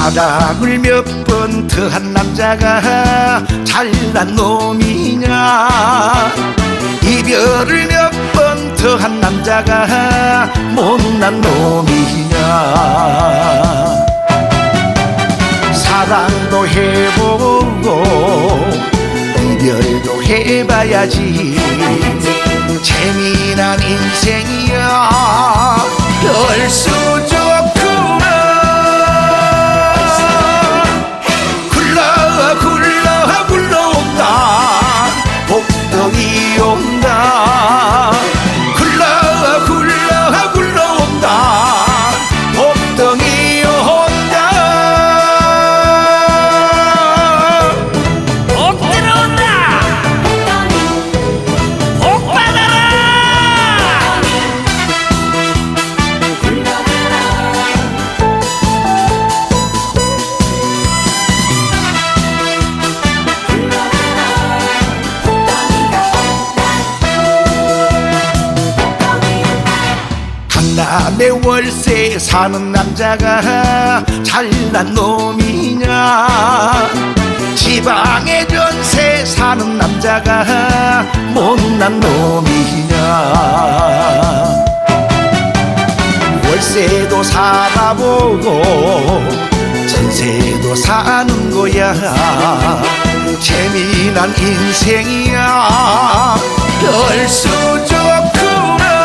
사랑을 몇 번 더 한 남자가 잘난 놈이냐? 이별을 몇 번 더 한 남자가 못난 놈이냐? 사랑도 해보고 이별도 해봐야지. 재미난 인생이야 남의 월세 사는 남자가 잘난 놈이냐? 지방의 전세 사는 남자가 못난 놈이냐? 월세도 살아보고 전세도 사는 거야. 재미난 인생이야. 별수 좋구나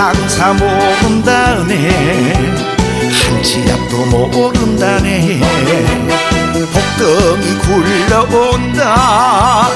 상사 모른다네. 한치 앞도 모른다네. 복덩이 굴러온다